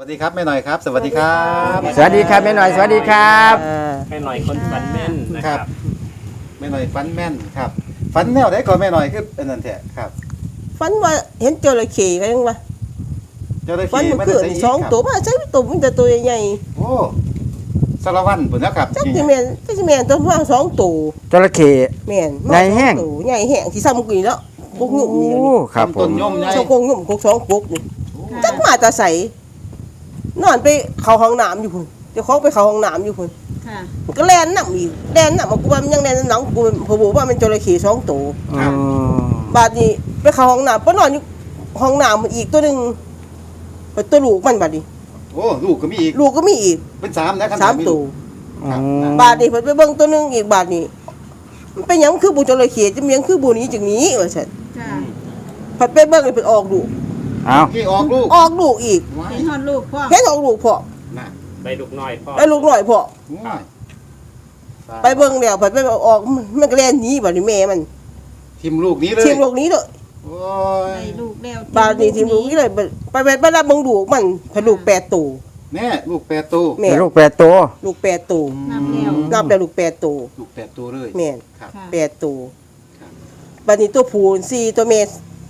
สวัสดีครับแม่หน่อยครับ สวัสดีครับสวัสดีครับแม่หน่อยสวัสดีครับแม่หน่อยคนฟันแม่นนะคครัรับบแม่หน่อยฟันแม่นครับฟันแนวได้ก่อนแม่หน่อยคืออันนั้นแท้ครับฝันว่าเห็นจระเข้กันยังวะเจ้าได้ฝันขี่เมื่อมาคืนใส่กสองครับตัวมาใช้ตัวมันแต่ตัวใหญ่โอ้สารวัตรปุ่นนะครับๆจักสิแม่นจักสิแม่นตัวว่าสองตัวจระเข้ แม่นใหญ่แห้งสอตัวใหญ่แห้งที่ซ้ำกุยแล้วกุกหนุ่มนี่โอ้ครับผต้นมย่อมใหญ่ ชาวกงหนุ่มกุกสองกุกนี่จักมาแตาใส นอนไปเข้าห้องน้ำอยู่พุ่นเจ้าของไปเข้าห้องน้ำอยู่พุ่นค่ะมันก็แล่นน้ำอีกแล่นน้ำมากูว่ามันยังแล่นน้ำหนังกูพอบอกว่ามันจระเข้สองตัวอืมบาดนี้ไปเข้าห้องน้ำไปนอนอยู่ห้องน้ำมันอีกตัวหนึงไปตัวลูกมันบาดนี้โอ้ลูกก็มีอีกลูกก็มีอีกเป็นสามนะครับสามตัวครับอืมบาทนี่เพิ่นไปเบิ่งตัวหนึงอีกบาทนี่มันเป็นหยังคือบุจระเข้จะมีหยังคือบุนี้จังนี้ว่าซั่นค่ะเพิ่นไปเบิ่งนี่เพิ่นออกลูก เอาที่ออกลูกออกลูกอีกว้ายเห็นฮอดลูกพ่อเห็นออกลูกพอน่ะไปลูกน้อยพ่อไปลูกน้อยพอว้ายไปเบิ่งแล้วเพิ่นไปออกมันก็แล่นหนีบาดนี่แม่มันทิมลูกนี้เลยทีมลูกนี้เลยโอ้ยได้ลูกแล้วบาดนี่ทีมลูกนี้เลยไปไปไปไปรับเบิ่งลูกมันเพิ่นลูกแปดตัวแน่ลูกแปดตัวแม่เป็นลูกแปดตัวลูกแปดตัวนับแล้วนับแล้วลูกแปดตัวลูกแปดตัวเลยแม่นครับค่ะ แปดตัวครับบาดนี้ตัวผู้สี่ตัวแม่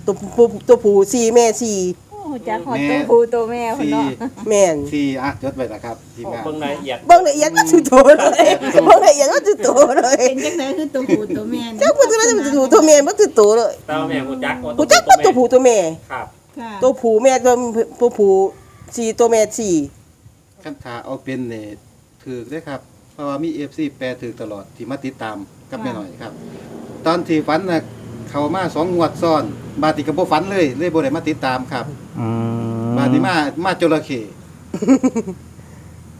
ตัวผู้ตัวผู้สี่แม่สี่โอ้จักฮอดตัวผู้ตัวแม่พุ่นสี่เนาะแม่นสี่อะจดไว้นะครับทีมโอ้งาน เบิ่งรายละเอียด เบิ่งละเอียดว่าสุดโตเลยเบิ่งละเอียดว่าสุดโตเลยเป็นจังไดคือตัวผู้ตัวแม่นี่เจ้าพูดว่าจะเป็นตัวตัวแม่บ่คือตัวเลยเต้าแม่กูจักว่ากูจักว่าตัวผู้ตัวแม่ ครับ ค่ะตัวผู้แม่ตัวตัวผู้สี่ตัวแม่สี่ขั้นขาเอาเป็นเนี่ยถือได้อครับ เพราะว่ามีเอฟซีแปรถือตลอดที่มาติดตามกับแม่หน่อยครับ ตอนที่ฝันนะ เขามาสองงวดซ้อน บาติกับโบฝันเลยเลยโบได้มาติดตามครับ อืมบาติมามาจระเข้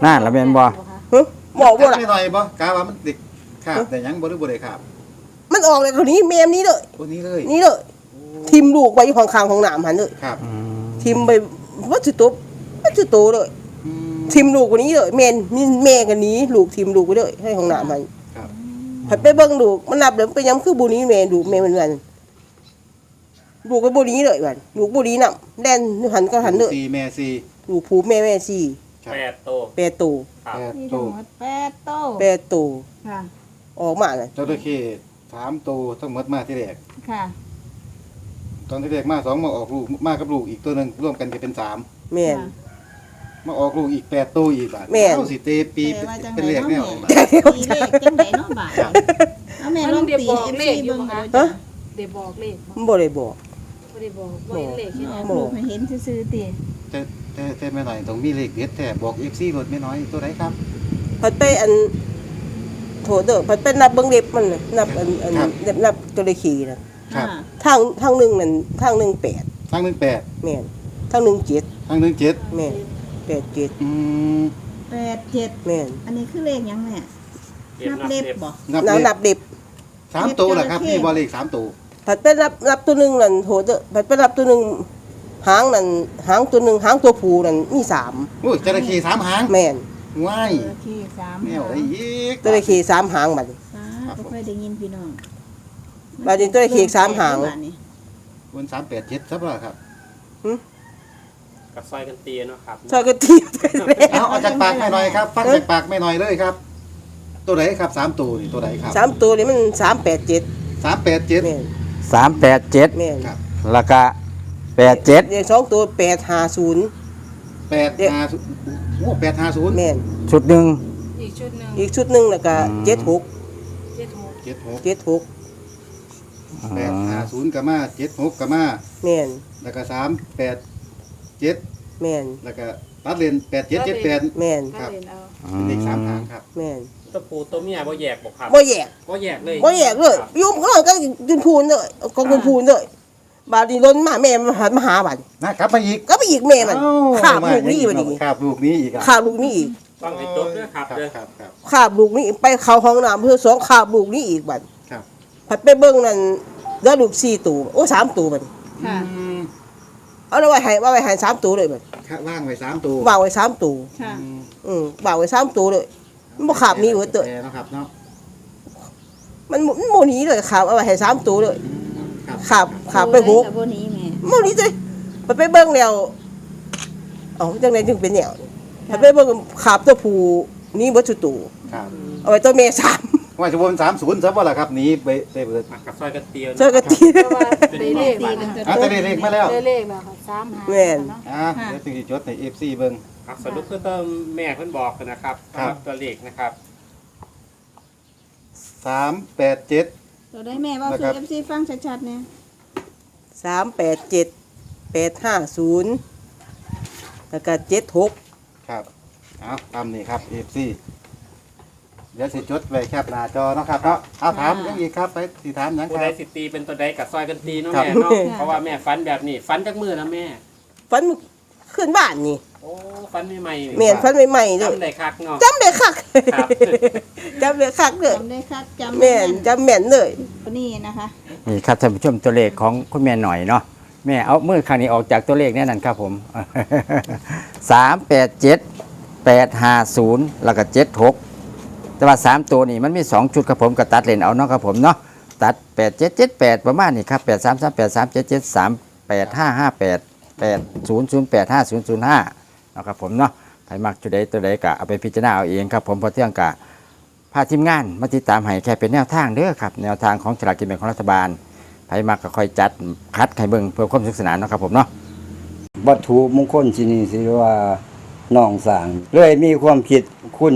น่าละแม่นบ่ฮะบอกบ่ล่ะแม่หน่อยบ่กาว่ามันเด็กครับแต่ยังบ่ได้บ่ได้ครับมันออกเลยคนนี้แม่มนี้เลยตัวนี้เลยนี่เลยทิมลูกไว้อยู่ข้างๆของน้ำหันเลยครับอืมทิมไปว่าสุดโตว่าสุดโตเลยอืมทิมลูกกว่านี้เลยแม่นนี่แม่กันนี้ ลูกทิมลูกไปเลยให้ของน้ำมันครับ ผัดไปเบิ่งลูกมันนับเลยไปย้ำคือบุนี้แม่ลูกแม่เหมือนกันลูกก็บุนี้เลยบัดลูกบุนี้น่ะแล่นหันก็หันเลยสี่แม่สี่ลูกผู้แม่แม่สี่ครับแปดโตแปดตัวครับแปดมีตัทั้งวหมดแปดโตแปดตัวค่ะ ออกมาเลยจระเข้สามตัวทั้งหมดมาที่แรกค่ะ ตอนที่แรกมาสองมาออกลูกมากับลูกอีกตัวหนึงร่วมกันจะเป็นสามแม่นค่ะ มาออกลูกอีกแปดตัวอีกบาทแม่นเอาสิเตปีแต่ว่าจังเป็นไดเลขแนเนาะวแม่ตีเลขจังไดเนาะบาดเอาแม่ลองตีมันเดี๋ยวบอกเลขอยู่เบิ่งบ่คะเอาจ้ะเดี๋ยวบอกเลขบ่มันบ่ได้บอก บ่ได้บอกบ่เห็นเลขสิที่อไหนอกลูกให้เห็นซื่อๆติแต่แต่แต่แม่หน่อยต้องมีเลขเด็ดแต่บอกเอฟซีรถแม่น้อยตัวไหนครับพัดไปอันโถเด้อพัดไปนับเบิ่งเล็บมันน่ะนับอันอันเล็บนับตัวเลขขี่น่ะครับค่ะทางทางหนึงนั่นทางหนึงแปดทางหนึ่งแปดแม่นทางหนึงเจ็ดทางหนึ่งเจ็ดแม่น แปดเจ็ดอืมแปดเจ็ดแม่นอันนี้คือเลขหยังแม่เรียบนับนับเล็บเล็บ บ่นับนับเลนัขบเล็บสามตัวแหละครับเล็บจระเข้นี่บอเลขสามตัวพัดไปนับนับตัวหนึงนั่นโถเด้อพัดไปนับตัวหนึงหางนั่นหางตัวหนึงหางตัวผู้นั่นมีสามโอ้ยจระเข้สามหางแม่นว้ายโอเคสามแมวไอ้ยีกตัวเลขขี่สามหางบัดนี้ สาบ่ค่อยได้ยินพี่น้องบาดนี้ตัวเลขขี่สามหาง บดนี้วันสามแปดเจ็ดครับล่ะครับ กับซอยกันตีเนาะครับซอยก็ทีบไปแล้วเอาเอาจากปากแม่หน่อยครับฟังจากปากแม่หน่อยเลยครับ ตัวไหนครับสามตัวนี่ตัวไหนครับสามตัวนี่มันสามแปดเจ็ดสามแปดเจ็ดแม่นสามแปดเจ็ดแม่นครับแล้วก็แปดเจ็ดเรียกสองตัวแปดห้าศูนย์ แปดห้าศูนย์โอ้แปดห้าศูนย์แม่นชุดหนึ่ง อีกชุดหนึ่งอีกชุดหนึ่งแล้วก็อืม เจ็ดหกเจ็ดหกเจ็ดหกเจ็ดหกแปดห้าศูนย์กะมาเจ็ดหกกะมาแม่นแล้วก็สามแปด เจ็ดแม่นแล้วก็ตัดเลนแปดเจ็ดเจ็ดแปด แม่นครับก็เรียนเอาเป็นเลขสามหางครับ แม่นตัวปูตัวเมียบ่แยกบ่ครับบ่แยกบ่แยกเลยบ่แยกเลยครับอยุ่งก็ก็จุนพูนเลยก็จุนพูนเลยบาดนีล้นมาแม่มาหามาหาบัดนะครับมาอีกก็ไปอีกแม่มันเอ้ขาบลูกนี่บัดนี้ขาบลูกนี้อีกอะขาบลูกนี่อีกฟังให้จบด้วยครับครับเด้อครับครับ ขาบลูกนี่ไปเข้าห้องน้ำเพื่อสองขาบลูกนี่อีกบัดครับ ผัดไปเบิ่งนั่นแล้วลูกสี่ตัวโอ้สามตัวบัดค่ะ อืม เอาไว้ให้ว่าไว้ให้สามตัวเลยบัดข้างล่างไว้สามตัววางไว้สามตัวค่ะ อืมอืมวางไว้สามตัวเลย มันบ่ขาบหนี้เว้ยเตยแปรนะครับเนาะมันมันโมหนี้เลยขาบเอาไว้ให้สามตัวเลยอืมครับขาบขาบไปหกโอ้ยกับบ่หนี้แม่โมหนี้เลยไปไปเบิ่งแล้วเอาจังไดจึงเป็นแนวถ้าไปเบิ่งขาบตัวผู้นี่บ่สุตูครับเอาไว้ตัวแม่สาม ว่าจะวน30ซะบ่ล่ะครับหนีไปไปเบิดมากระซอยกันเตียเจอกันทีเพราะว่าได้เลขตีมาเป็นนะตัวอะจะได้เลขมาแล้วได้เลขแล้วค่ะสามหาแม่น เนาะอะเดี๋ยวสิจดใน FC เบิ่ง ครับสรุปคือเติมแม่เพิ่นบอกนะครับครับสำหตัวเลขนะครับ387ตัวได้แม่ว่านะคืครัอบ เอฟซีฟังชัดๆเนี่ยสามแปดเจ็ดแปดห้าศูนย์แล้วก็เจ็ดหกครับเอาตามนี้ครับ FC เดี๋ยวสิจดไว้แคปหน้าจอเนาะครับเนาะเอาถามยังอีกครับไปสิถามหยังผู้คใดรับ สิตีเป็นตัวใดกับซอยกันตีเนาะครับ แม่เนาะเพราะว่าแม่ฟันแบบนี้ฟันจากมือนะแม่ฟันขึ้นบ้านนี่โอ้ฟันใหม่ๆนี่แม่นฟันใหม่ๆเลยจำได้คักเนาะ จำได้คักครับ จำได้คักเลยจำได้ครับจำแม่นจำแม่นเลยคนนี้นะคะ นี่ครับท่านผู้ชมตัวเลขของคุณแม่หน่อยเนาะแม่เอามือข้างนี้ออกจากตัวเลขแน่นอนครับผม สามแปดเจ็ดแปดห้าศูนย์แล้วก็เจ็ดหก แต่ว่าสามตัวนี่มันมีสองชุดครับผมก็ตัดเลนเอาเนาะครับผมเนาะตัดแปดเจ็ดเจ็ดแปดประมาณนี้ครับแปดสามสามแปดสามเจ็ดเจ็ดสามแปดห้าห้าแปดแปดศูนย์ศูนย์แปดห้าศูนย์ศูนย์ห้าเนาะครับผมเนาะใครมักจุดใดตัวใดกะเอาไปพิจารณาเอาเองครับผมพราะเที่ยงกะพาทีมงานมาติดตามให้แค่เป็นแนวทางเด้อครับ แนวทางของฉลากกินแบ่งของรัฐบาลไผมากก็ค่อยจัดคัดไข่เบิ่งเพื่อความสนุขสนานเนาะครับผมเนาะวัตถุมงคลที่นี่สิว่าน้องสางเลยมีความคิดคุณ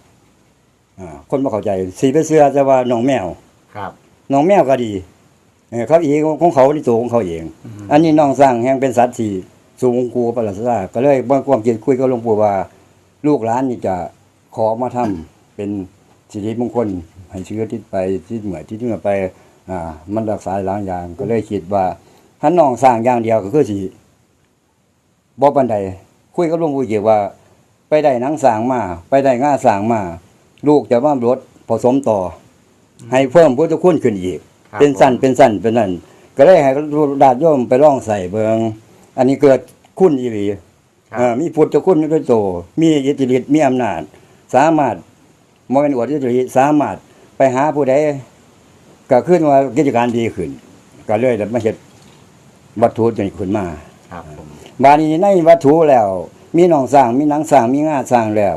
อ่าคนบ่เข้าใจสีไปเสื้อจะว่าหนองแมวครับหนองแมวก็ดีเออเขาเองของเขาที่ตัวของเขาเอง อันนี้น้องสร้างแห่งเป็นสัตว์ที่สูงกูประหลาดซาก็เลยบ่ความคิดคุยกับหลวงปู่ว่า ลูกหลานนี่จะขอมาทำเป็นสิริมงคลให้เชื้อที่ไปที่เหมือนที่เหมือนไปอ่ามันรักษาหลายอย่างก็เลยคิดว่าถ้าน้องสร้างอย่างเดียวก็คือสิบ่ปานใดคุยกับหลวงปู่เกี่ยวว่า ไปได้หนังสร้างมา ไปได้ง่าสร้างมา ลูกจะว่ารถผสมต่ออให้เพิ่มพุทธคุณขึ้นอีก ครับเป็นสั้นเป็นสั้นเป็นนั่นก็เลยให้ดาดโยมไปลองใส่เบิงอันนี้เกิดคุณอีหลีครับ เอ่อมีพุทธคุณด้วยโตมีอิทธิฤทธิ์มีอำนาจ สามารถมเป็นอวดอิทธิฤทธิ์สามารถไปหาผู้ใดก็ขึ้นว่ากิจการดีขึ้น ก็เลยได้มาเฮ็ดวัตถุจนขึ้นมา ครับผม บาดนี้ในวัตถุแล้ว มีหนองสร้างมีหนังสร้างมีงาสร้างแล้ว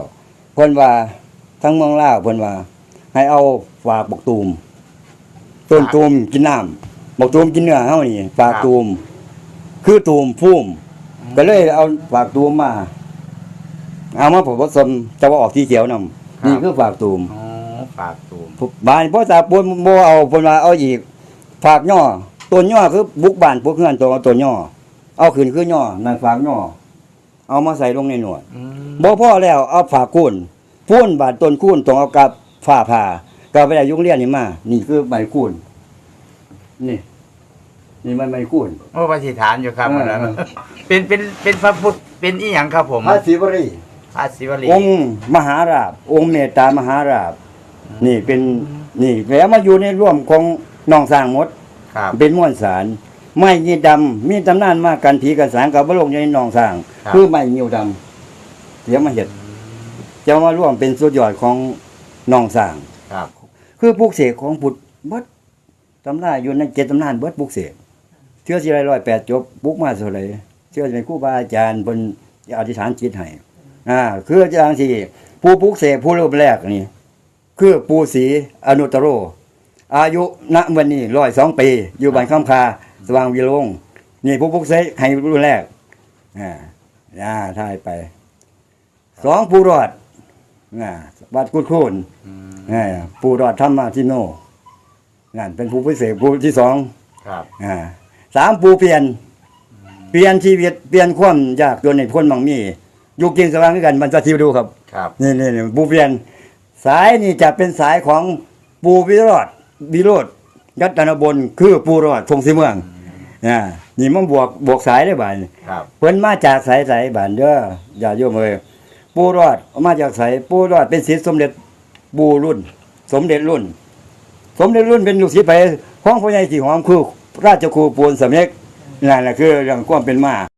เพิ่นว่า ทั้งเมืองลาวเพิ่นว่า ให้เอาฝากบกตูม ต้นตูมกินน้ำบกตูมกินเนื้อเฮานี่ฝากตูม คือตูมพุ่มก็เลยเอาฝากตูมมา เอามาผสมจะว่าออกที่เขียวนำนี่คือฝากตูมอ๋อฝากตูมบ้านพ่อตาปูนบ่เอาเพิ่นว่าเอาอีกฝากย่อต้นย่อคือบุกบ้านพวกเฮือนตัวต้นย่อเอาขึ้นคือย่อนั่นฝากย่อเอามาใส่ลงในหนวดบ่พอแล้วเอาฝากคูน พูนบาดต้นคูนต้องเอากับฝ้าผ่าก็ไปได้ยุงเรียนนี่มา นี่คือใบคูนนี่ นี่มันใบคูนโอ้ปฏิฐานอยู่ครับเอออันนั้นเป็นเป็นเป็นพระพุทธเป็นอีหยังครับผมพระศิวรีพระศิวลีองค์มหาราบ องค์เมตตามหาราบ นี่เป็นนี่แล้วมาอยู่ในร่วมของน้องสร้างหมดครับเป็นม้วนสารไม้ยีดำมีตำนานมากกันผีกันสางกับบโลกในหนองสร้างครับคือไม้ยิวดำเดี๋ยวมาเห็ด จะมาร่วมเป็นสุดยอดของหนองสร้าง ครับ คือปลูกเสกของพุทธเบิดตำราอยู่ในเจ็ดตำนานเบิดปลูกเสกเชื่อสิไรร้อยแปดจบปลูกมาสุดเลยเชื่อจะเป็นครูบาอาจารย์บนอธิษฐานจิตให้อ่าคืออาจารย์ที่ผู้ปลูกเสกผู้เริ่มแรกนี่คือปูศรีอนุตตโร อายุณวันนี้ร้อยสองปี อยู่บ้านคำคาสว่างวิโรงนี่ผู้ปลุกเสกให้รุ่นแรกอ่าอ่าทายไปสองผู้รอด อ่าวัดกุดคูนอ่าผู้รอดธรรมาทิโนนั่นเป็นผู้พิเศษผู้ที่สองครับอ่าสามผู้เปลี่ยน เปลี่ยนชีวิตเปลี่ยนความยากจนในพ้นมังมีอยู่กินสว่างด้วยกันมันจะทิวดูครับครับนี่นี่นี่ปูเพียน สายนี่จะเป็นสายของปูวิโรธวิโรธยัตนบนคือปูรอดทงสีเมืองอ่านี่มันบวกบวกสายได้บ่านครับเพิ่นมาจากสายสายบ้านเด้ออย่าโยมเอ้ย ปูรอดเอามาจากใสปูรอดเป็นศิษย์สมเด็จบูรุ่น สมเด็จรุ่น สมเด็จรุ่นเป็นลูกศิษย์ไปของพ่อใหญ่สีหอมคือราชครูปูนสำเร็จนั่นแหละคือเรื่องความเป็นมา